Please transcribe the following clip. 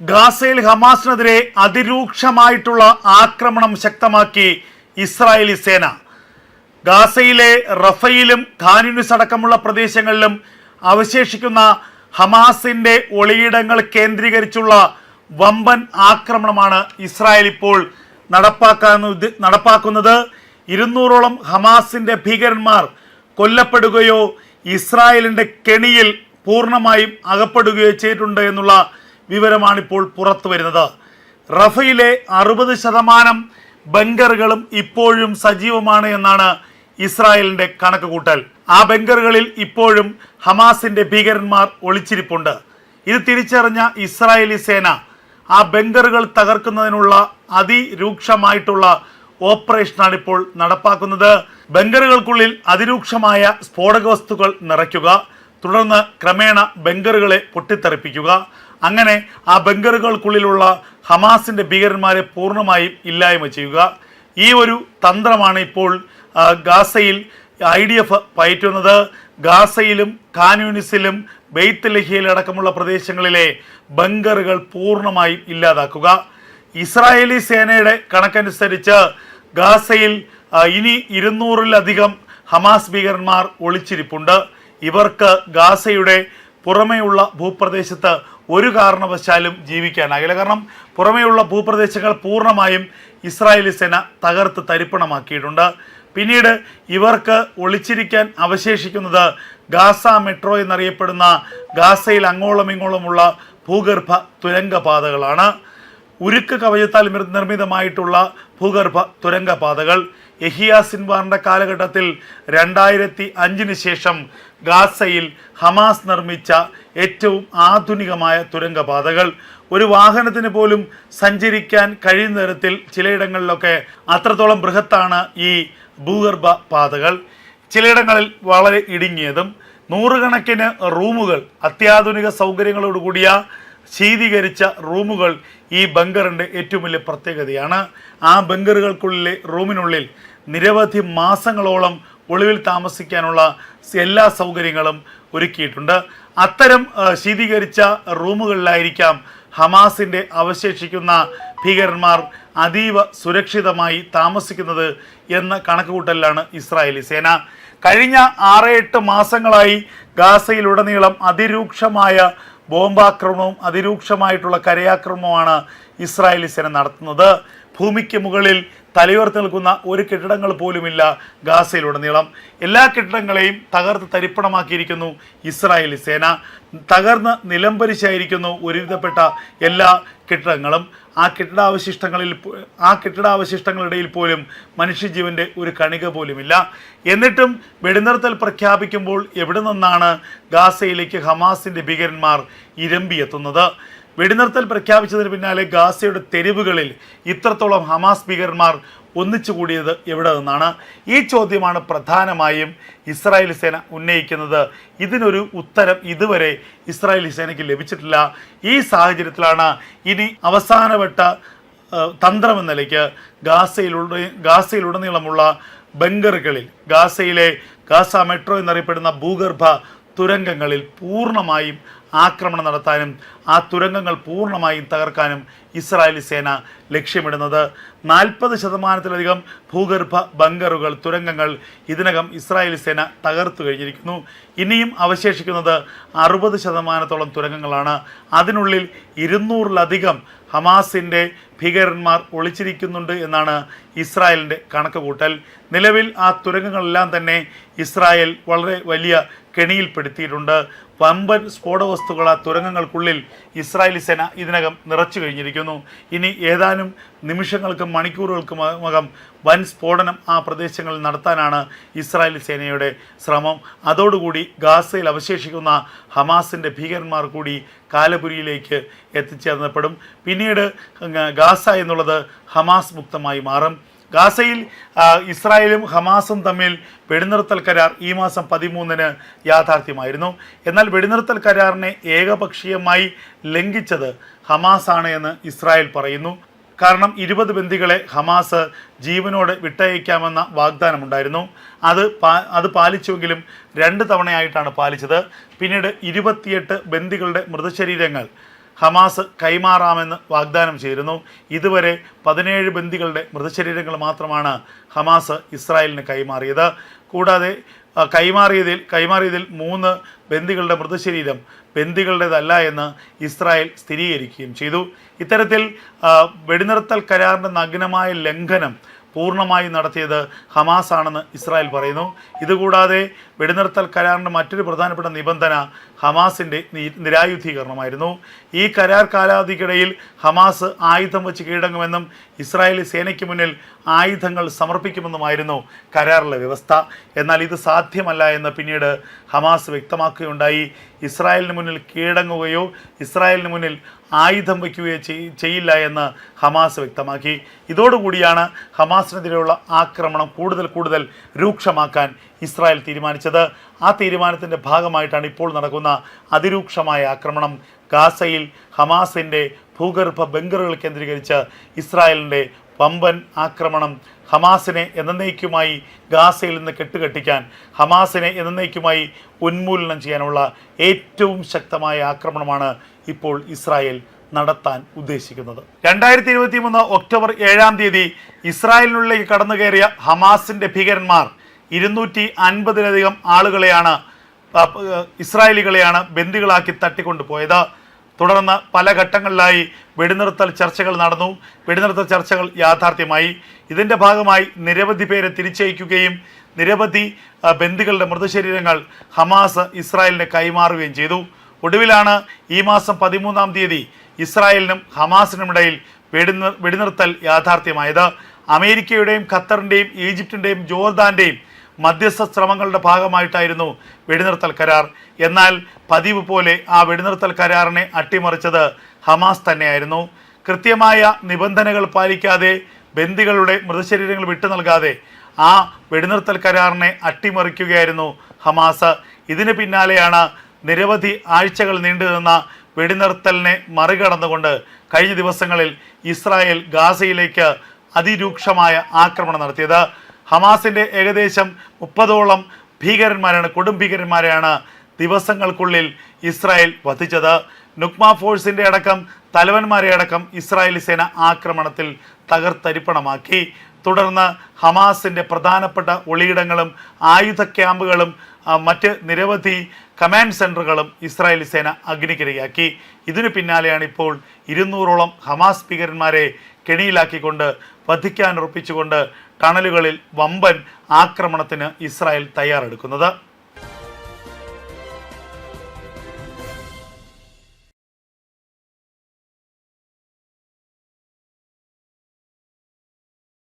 ഗാസയിൽ ഹമാസിനെതിരെ അതിരൂക്ഷമായിട്ടുള്ള ആക്രമണം ശക്തമാക്കി ഇസ്രായേലി സേന. ഗാസയിലെ റഫയിലും ഖാനുനിസ് അടക്കമുള്ള പ്രദേശങ്ങളിലും അവശേഷിക്കുന്ന ഹമാസിന്റെ ഒളിയിടങ്ങൾ കേന്ദ്രീകരിച്ചുള്ള വമ്പൻ ആക്രമണമാണ് ഇസ്രായേൽ ഇപ്പോൾ നടപ്പാക്കാൻ നടപ്പാക്കുന്നത്. ഇരുന്നൂറോളം ഹമാസിന്റെ ഭീകരന്മാർ കൊല്ലപ്പെടുകയോ ഇസ്രായേലിന്റെ കെണിയിൽ പൂർണമായും അകപ്പെടുകയോ ചെയ്തിട്ടുണ്ട് എന്നുള്ള വിവരമാണിപ്പോൾ പുറത്തു വരുന്നത്. റഫയിലെ അറുപത് ശതമാനം ബങ്കറുകളും ഇപ്പോഴും സജീവമാണ് എന്നാണ് ഇസ്രായേലിന്റെ കണക്ക് കൂട്ടൽ ആ ബങ്കറുകളിൽ ഇപ്പോഴും ഹമാസിന്റെ ഭീകരന്മാർ ഒളിച്ചിരിപ്പുണ്ട്. ഇത് തിരിച്ചറിഞ്ഞ ഇസ്രായേലി സേന ആ ബങ്കറുകൾ തകർക്കുന്നതിനുള്ള അതിരൂക്ഷമായിട്ടുള്ള ഓപ്പറേഷനാണ് ഇപ്പോൾ നടപ്പാക്കുന്നത്. ബങ്കറുകൾക്കുള്ളിൽ അതിരൂക്ഷമായ സ്ഫോടക വസ്തുക്കൾ നിറയ്ക്കുക തുടർന്ന് ക്രമേണ ബങ്കറുകളെ പൊട്ടിത്തെറിപ്പിക്കുക അങ്ങനെ ആ ബങ്കറുകൾക്കുള്ളിലുള്ള ഹമാസിന്റെ ഭീകരന്മാരെ പൂർണമായും ഇല്ലായ്മ ചെയ്യുക. ഈ ഒരു തന്ത്രമാണ് ഇപ്പോൾ ഗാസയിൽ ഐ ഡി എഫ് പയറ്റുന്നത്. ഗാസയിലും കാനൂനിസിലും ബെയ്ത്ത് ലഹിയയിലടക്കമുള്ള പ്രദേശങ്ങളിലെ ബങ്കറുകൾ പൂർണമായും ഇല്ലാതാക്കുക. ഇസ്രായേലി സേനയുടെ കണക്കനുസരിച്ച് ഗാസയിൽ ഇനി ഇരുന്നൂറിലധികം ഹമാസ് ഭീകരന്മാർ ഒളിച്ചിരിപ്പുണ്ട്. ഇവർക്ക് ഗാസയുടെ പുറമെയുള്ള ഭൂപ്രദേശത്ത് ഒരു കാരണവശാലും ജീവിക്കാനാകില്ല. കാരണം പുറമെയുള്ള ഭൂപ്രദേശങ്ങൾ പൂർണമായും ഇസ്രായേലി സേന തകർത്ത് തരിപ്പണമാക്കിയിട്ടുണ്ട്. പിന്നീട് ഇവർക്ക് ഒളിച്ചിരിക്കാൻ അവശേഷിക്കുന്നത് ഗാസ മെട്രോ എന്നറിയപ്പെടുന്ന ഗാസയിൽ അങ്ങോളം ഇങ്ങോളമുള്ള ഭൂഗർഭ തുരങ്കപാതകളാണ്. ഉരുക്ക് കവചത്താൽ നിർ- നിർമ്മിതമായിട്ടുള്ള ഭൂഗർഭ തുരങ്കപാതകൾ. യഹിയ സിൻവാറിന്റെ കാലഘട്ടത്തിൽ രണ്ടായിരത്തി അഞ്ചിന് ശേഷം ഗാസയിൽ ഹമാസ് നിർമ്മിച്ച ഏറ്റവും ആധുനികമായ തുരങ്കപാതകൾ. ഒരു വാഹനത്തിന് പോലും സഞ്ചരിക്കാൻ കഴിയുന്ന തരത്തിൽ ചിലയിടങ്ങളിലൊക്കെ അത്രത്തോളം ബൃഹത്താണ് ഈ ഭൂഗർഭ പാതകൾ. ചിലയിടങ്ങളിൽ വളരെ ഇടുങ്ങിയതും നൂറുകണക്കിന് റൂമുകൾ അത്യാധുനിക സൗകര്യങ്ങളോട് കൂടിയ ശീതീകരിച്ച റൂമുകൾ ഈ ബങ്കറിന്റെ ഏറ്റവും വലിയ പ്രത്യേകതയാണ്. ആ ബങ്കറുകൾക്കുള്ളിലെ റൂമിനുള്ളിൽ നിരവധി മാസങ്ങളോളം ഒളിവിൽ താമസിക്കാനുള്ള എല്ലാ സൗകര്യങ്ങളും ഒരുക്കിയിട്ടുണ്ട്. അത്തരം ശീതീകരിച്ച റൂമുകളിലായിരിക്കാം ഹമാസിന്റെ അവശേഷിക്കുന്ന ഭീകരന്മാർ അതീവ സുരക്ഷിതമായി താമസിക്കുന്നത് എന്ന കണക്കുകൂട്ടലിലാണ് ഇസ്രായേലി സേന. കഴിഞ്ഞ ആറ് എട്ട് മാസങ്ങളായി ഗാസയിലുടനീളം അതിരൂക്ഷമായ ബോംബാക്രമണവും അതിരൂക്ഷമായിട്ടുള്ള കരയാക്രമണവുമാണ് ഇസ്രായേലി സേന നടത്തുന്നത്. ഭൂമിക്ക് മുകളിൽ തലയുയർത്തി നിൽക്കുന്ന ഒരു കെട്ടിടങ്ങൾ പോലുമില്ല ഗാസയിലുടനീളം. എല്ലാ കെട്ടിടങ്ങളെയും തകർത്ത് തരിപ്പണമാക്കിയിരിക്കുന്നു ഇസ്രായേലി സേന. തകർന്ന് നിലംപരിശായിരിക്കുന്നു ഒരുവിധപ്പെട്ട എല്ലാ കെട്ടിടങ്ങളും. ആ കെട്ടിടാവശിഷ്ടങ്ങളിൽ ആ കെട്ടിടാവശിഷ്ടങ്ങളിടയിൽ പോലും മനുഷ്യജീവന്റെ ഒരു കണിക പോലുമില്ല. എന്നിട്ടും വെടിനിർത്തൽ പ്രഖ്യാപിക്കുമ്പോൾ എവിടെ നിന്നാണ് ഗാസയിലേക്ക് ഹമാസിന്റെ ഭീകരന്മാർ ഇരമ്പിയെത്തുന്നത്? വെടിനിർത്തൽ പ്രഖ്യാപിച്ചതിന് പിന്നാലെ ഗാസയുടെ തെരുവുകളിൽ ഇത്രത്തോളം ഹമാസ് ഭീകരന്മാർ ഒന്നിച്ചു കൂടിയത് എവിടെ നിന്നാണ്? ഈ ചോദ്യമാണ് പ്രധാനമായും ഇസ്രായേൽ സേന ഉന്നയിക്കുന്നത്. ഇതിനൊരു ഉത്തരം ഇതുവരെ ഇസ്രായേലി സേനയ്ക്ക് ലഭിച്ചിട്ടില്ല. ഈ സാഹചര്യത്തിലാണ് ഇനി അവസാനവട്ട തന്ത്രം തന്ത്രമെന്ന നിലയ്ക്ക് ഗാസയിലുടെ ഗാസയിലുടനീളമുള്ള ബങ്കറുകളിൽ ഗാസയിലെ ഗാസ മെട്രോ എന്നറിയപ്പെടുന്ന ഭൂഗർഭ തുരങ്കങ്ങളിൽ പൂർണമായും ആക്രമണം നടത്താനും ആ തുരങ്കങ്ങൾ പൂർണമായും തകർക്കാനും ഇസ്രായേലി സേന ലക്ഷ്യമിടുന്നത്. നാൽപ്പത് ശതമാനത്തിലധികം ഭൂഗർഭ ബങ്കറുകൾ തുരങ്കങ്ങൾ ഇതിനകം ഇസ്രായേലി സേന തകർത്തു കഴിഞ്ഞിരിക്കുന്നു. ഇനിയും അവശേഷിക്കുന്നത് അറുപത് ശതമാനത്തോളം തുരങ്കങ്ങളാണ്. അതിനുള്ളിൽ ഇരുന്നൂറിലധികം ഹമാസിന്റെ ഭീകരന്മാർ ഒളിച്ചിരിക്കുന്നുണ്ട് എന്നാണ് ഇസ്രായേലിന്റെ കണക്ക് കൂട്ടൽ നിലവിൽ ആ തുരങ്കങ്ങളെല്ലാം തന്നെ ഇസ്രായേൽ വളരെ വലിയ കെണിയിൽപ്പെടുത്തിയിട്ടുണ്ട്. വമ്പൻ സ്ഫോട വസ്തുക്കള തുരങ്കങ്ങൾക്കുള്ളിൽ ഇസ്രായേലി സേന ഇതിനകം നിറച്ചു കഴിഞ്ഞിരിക്കുന്നു. ഇനി ഏതാനും നിമിഷങ്ങൾക്കും മണിക്കൂറുകൾക്കും അകം വൻ സ്ഫോടനം ആ പ്രദേശങ്ങളിൽ നടത്താനാണ് ഇസ്രായേലി സേനയുടെ ശ്രമം. അതോടുകൂടി ഗാസയിൽ അവശേഷിക്കുന്ന ഹമാസിന്റെ ഭീകരന്മാർ കൂടി കാലപുരിയിലേക്ക് എത്തിച്ചേർന്നപ്പെടും. പിന്നീട് ഗാസ എന്നുള്ളത് ഹമാസ് മുക്തമായി മാറും. ഗാസയിൽ ഇസ്രായേലും ഹമാസും തമ്മിൽ വെടിനിർത്തൽ കരാർ ഈ മാസം പതിമൂന്നിന് യാഥാർത്ഥ്യമായിരുന്നു. എന്നാൽ വെടിനിർത്തൽ കരാറിനെ ഏകപക്ഷീയമായി ലംഘിച്ചത് ഹമാസാണ് എന്ന് ഇസ്രായേൽ പറയുന്നു. കാരണം ഇരുപത് ബന്ദികളെ ഹമാസ് ജീവനോട് വിട്ടയക്കാമെന്ന വാഗ്ദാനമുണ്ടായിരുന്നു. അത് പാ അത് പാലിച്ചുവെങ്കിലും രണ്ട് തവണയായിട്ടാണ് പാലിച്ചത്. പിന്നീട് ഇരുപത്തിയെട്ട് ബന്ദികളുടെ മൃതശരീരങ്ങൾ ഹമാസ് കൈമാറാമെന്ന് വാഗ്ദാനം ചെയ്തിരുന്നു. ഇതുവരെ പതിനേഴ് ബന്ദികളുടെ മൃതശരീരങ്ങൾ മാത്രമാണ് ഹമാസ് ഇസ്രായേലിന് കൈമാറിയത്. കൂടാതെ കൈമാറിയതിൽ കൈമാറിയതിൽ മൂന്ന് ബന്ദികളുടെ മൃതശരീരം ബന്ദികളുടേതല്ല എന്ന് ഇസ്രായേൽ സ്ഥിരീകരിക്കുകയും ചെയ്തു. ഇത്തരത്തിൽ വെടിനിർത്തൽ കരാറിന്റെ നഗ്നമായ ലംഘനം പൂർണമായി നടത്തിയത് ഹമാസ് ആണെന്ന് ഇസ്രായേൽ പറയുന്നു. ഇതുകൂടാതെ വെടിനിർത്തൽ കരാറിന്റെ മറ്റൊരു പ്രധാനപ്പെട്ട നിബന്ധന ഹമാസിന്റെ നിരായുധീകരണമായിരുന്നു. ഈ കരാർ കാലാവധിക്കിടയിൽ ഹമാസ് ആയുധം വെച്ച് കീഴടങ്ങുമെന്നും ഇസ്രായേലി സേനയ്ക്ക് മുന്നിൽ ആയുധങ്ങൾ സമർപ്പിക്കുമെന്നുമായിരുന്നു കരാറിലെ വ്യവസ്ഥ. എന്നാൽ ഇത് സാധ്യമല്ല എന്ന് പിന്നീട് ഹമാസ് വ്യക്തമാക്കുകയുണ്ടായി. ഇസ്രായേലിന് മുന്നിൽ കീഴടങ്ങുകയോ ഇസ്രായേലിന് മുന്നിൽ ആയുധം വയ്ക്കുകയോ ചെയ്- ചെയ്യില്ല എന്ന് ഹമാസ് വ്യക്തമാക്കി. ഇതോടുകൂടിയാണ് ഹമാസിനെതിരെയുള്ള ആക്രമണം കൂടുതൽ കൂടുതൽ രൂക്ഷമാക്കാൻ ഇസ്രായേൽ തീരുമാനിച്ചത്. ആ തീരുമാനത്തിന്റെ ഭാഗമായിട്ടാണ് ഇപ്പോൾ നടക്കുന്ന അതിരൂക്ഷമായ ആക്രമണം. ഗാസയിൽ ഹമാസിന്റെ ഭൂഗർഭ ബങ്കറുകൾ കേന്ദ്രീകരിച്ച് ഇസ്രായേലിന്റെ വമ്പൻ ആക്രമണം ഹമാസിനെ എന്നേക്കുമായി ഗാസയിൽ നിന്ന് കെട്ടുകെട്ടിക്കാൻ ഹമാസിനെ എന്നേക്കുമായി ഉന്മൂലനം ചെയ്യാനുള്ള ഏറ്റവും ശക്തമായ ആക്രമണമാണ് ഇപ്പോൾ ഇസ്രായേൽ നടത്താൻ ഉദ്ദേശിക്കുന്നത്. രണ്ടായിരത്തി ഇരുപത്തി മൂന്ന് ഒക്ടോബർ ഏഴാം തീയതി ഇസ്രായേലിനുള്ളിലേക്ക് കടന്നു കയറിയ ഹമാസിന്റെ ഭീകരന്മാർ ഇരുന്നൂറ്റി അൻപതിലധികം ആളുകളെയാണ് ഇസ്രായേലികളെയാണ് ബന്ദികളാക്കി തട്ടിക്കൊണ്ടുപോയത്. തുടർന്ന് പല ഘട്ടങ്ങളിലായി വെടിനിർത്തൽ ചർച്ചകൾ നടന്നു. വെടിനിർത്തൽ ചർച്ചകൾ യാഥാർത്ഥ്യമായി. ഇതിന്റെ ഭാഗമായി നിരവധി പേരെ തിരിച്ചയക്കുകയും നിരവധി ബന്ധുക്കളുടെ മൃതശരീരങ്ങൾ ഹമാസ് ഇസ്രായേലിന് കൈമാറുകയും ചെയ്തു. ഒടുവിലാണ് ഈ മാസം പതിമൂന്നാം തീയതി ഇസ്രായേലിനും ഹമാസിനുമിടയിൽ വെടിനിർ വെടിനിർത്തൽ യാഥാർത്ഥ്യമായത്. അമേരിക്കയുടെയും ഖത്തറിന്റെയും ഈജിപ്തിന്റെയും ജോർദാന്റെയും മധ്യസ്ഥ ശ്രമങ്ങളുടെ ഭാഗമായിട്ടായിരുന്നു വെടിനിർത്തൽ കരാർ. എന്നാൽ പതിവ് പോലെ ആ വെടിനിർത്തൽ കരാറിനെ അട്ടിമറിച്ചത് ഹമാസ് തന്നെയായിരുന്നു. കൃത്യമായ നിബന്ധനകൾ പാലിക്കാതെ ബന്ദികളുടെ മൃതശരീരങ്ങൾ വിട്ടു നൽകാതെ ആ വെടിനിർത്തൽ കരാറിനെ അട്ടിമറിക്കുകയായിരുന്നു ഹമാസ്. ഇതിന് പിന്നാലെയാണ് നിരവധി ആഴ്ചകൾ നീണ്ടുനിന്ന വെടിനിർത്തലിനെ മറികടന്നുകൊണ്ട് കഴിഞ്ഞ ദിവസങ്ങളിൽ ഇസ്രായേൽ ഗാസയിലേക്ക് അതിരൂക്ഷമായ ആക്രമണം നടത്തിയത്. ഹമാസിന്റെ ഏകദേശം മുപ്പതോളം ഭീകരന്മാരാണ് കൊടും ഭീകരന്മാരെയാണ് ദിവസങ്ങൾക്കുള്ളിൽ ഇസ്രായേൽ വധിച്ചത്. നുക്മ ഫോഴ്സിന്റെ അടക്കം തലവന്മാരെ അടക്കം ഇസ്രായേലി സേന ആക്രമണത്തിൽ തകർത്തരിപ്പണമാക്കി. തുടർന്ന് ഹമാസിന്റെ പ്രധാനപ്പെട്ട ഒളിയിടങ്ങളും ആയുധ ക്യാമ്പുകളും മറ്റ് നിരവധി കമാൻഡ് സെന്ററുകളും ഇസ്രായേലി സേന അഗ്നിക്കിരയാക്കി. ഇതിനു പിന്നാലെയാണ് ഇപ്പോൾ ഇരുന്നൂറോളം ഹമാസ് ഭീകരന്മാരെ കെണിയിലാക്കിക്കൊണ്ട് വധിക്കാൻ ഉറപ്പിച്ചുകൊണ്ട് ടണലുകളിൽ വമ്പൻ ആക്രമണത്തിന് ഇസ്രായേൽ തയ്യാറെടുക്കുന്നത്.